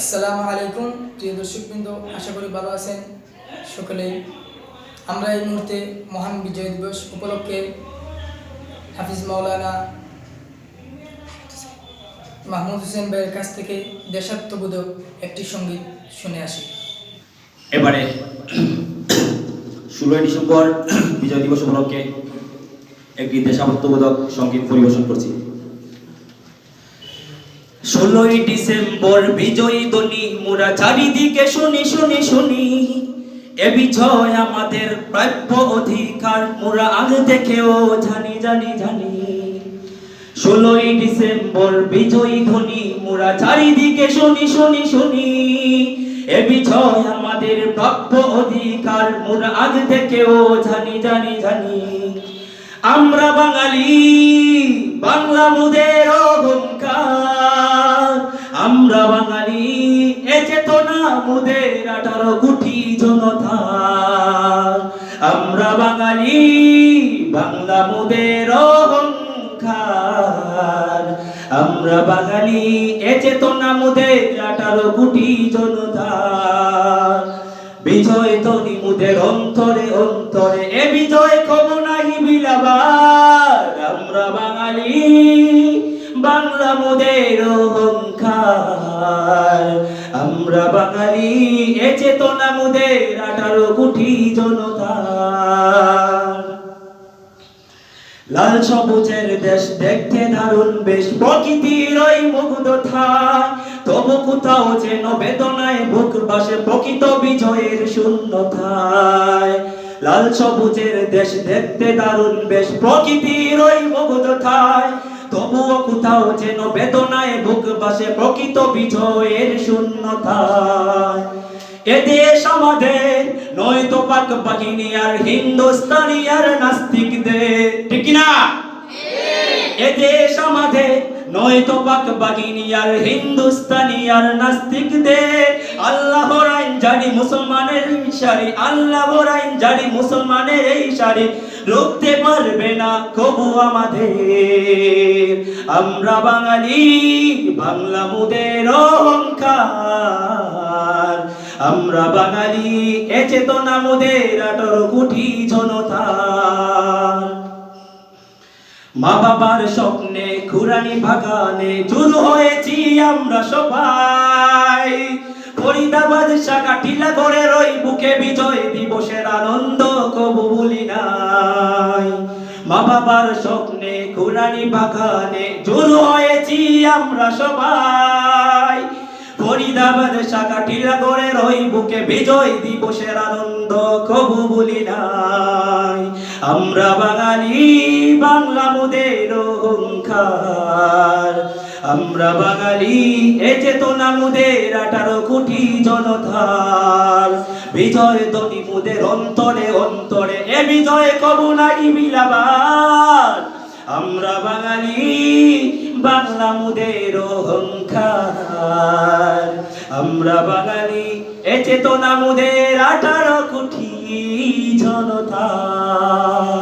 আসসালামু আলাইকুম, প্রিয় দর্শকবৃন্দ, আশা করি ভালো আছেন সকলেই আমরা এই মুহূর্তে মহান বিজয় দিবস উপলক্ষে হাফিজ মাওলানা মাহমুদ হোসেন ভাইয়ের কাছ থেকে দেশাত্মবোধক একটি সংগীত শুনে আসি। এবারে ষোলোই ডিসেম্বর বিজয় দিবস উপলক্ষে একটি দেশাত্মবোধক সংগীত পরিবেশন করছি। ষোলোই ডিসেম্বর বিজয়ী দনি মোরা চারিদিকে শুনি শুনি শুনি। এ বিজয় আমাদের প্রাপ্য অধিকার, মোরা আগে দেখেও জানি জানি জানি। ষোলোই ডিসেম্বর বিজয়ী ধ্বনি মোরা চারিদিকে শুনি শুনি শুনি। এ বিজয় আমাদের প্রাপ্য অধিকার, মোরা আগ থেকেও জানি জানি জানি। আমরা বাঙালি, বাংলা মুদের চেতনা মুদের আঠারো কোটি জনতা। আমরা বাঙালি, বাংলা মুদের অহংকার। আমরা বাঙালি, এ চেতনা মুদের আঠারো কোটি জনতা। বিজয় তনি মুদের অন্তরে অন্তরে, এ বিজয় কব নাহি বিলাবার। আমরা বাঙালি, বাংলা মোদের অহংকার। আমরা বাঙালি, এ চেতনা মুদের আঠারো কোটি জনতা। লাল সবুজের দেশ দেখতে দারুণ, বেশ প্রকৃতির ওই মুগ্ধ ঠাই তবু কোথাও যেন বেদনায় বুক বাসে প্রকৃত বিজয়ের শূন্যতায়। লাল সবুজের দেশ দেখতে দারুণ, বেশ প্রকৃতির ওই মুগ্ধ ঠাই তবুও কোথাও যেন বেদনায় বুক বাসে প্রকৃত বিজয়ের শূন্যতায় এ পাক বাহিনী আর হিন্দুস্তানি আর নাস্তিকদের। ঠিক না এ দেশ আমাদের নয়তো পাক বাহিনী আর হিন্দুস্তানি আর নাস্তিকদের। জানি মুসলমানের এই সারি আল্লাহর আইন জানি মুসলমানের এই সারি রুখতে পারবে না কবু আমাদের। আমরা বাঙালি, বাংলা মুদের অহংকার। আমরা বাঙালি, এ চেতনা মোদের আঠারো কোটি জনতা মা বাবার স্বপ্নে, খুরানি বাগানে, জুল হয়েছি আমরা সবাই। ফরিদাবাদ শাখা টিলা করে রই বুকে বিজয় দিবসের আনন্দ কবু ভুলি নাই। মা বাবার স্বপ্নে খুরানি বাগানে জুল হয়েছি আমরা সবাই। ফরিদাবাদ শাখা টিলা করে রই বুকে বিজয় দিবসের আনন্দ কবু ভুলি নাই। আমরা বাঙালি, বাংলা মুদের অহংকার। আমরা বাঙালি, এ চেতনা মুদের আঠারো কোটি জনতার বিজয় তো মুদের অন্তরে অন্তরে, এ বিজয় কবু নাই বিলাবার আমরা বাঙালি, বাংলা মুদের অহংকার। আমরা বাঙালি, এ চেতনা মুদের আঠারো কোটি জনতার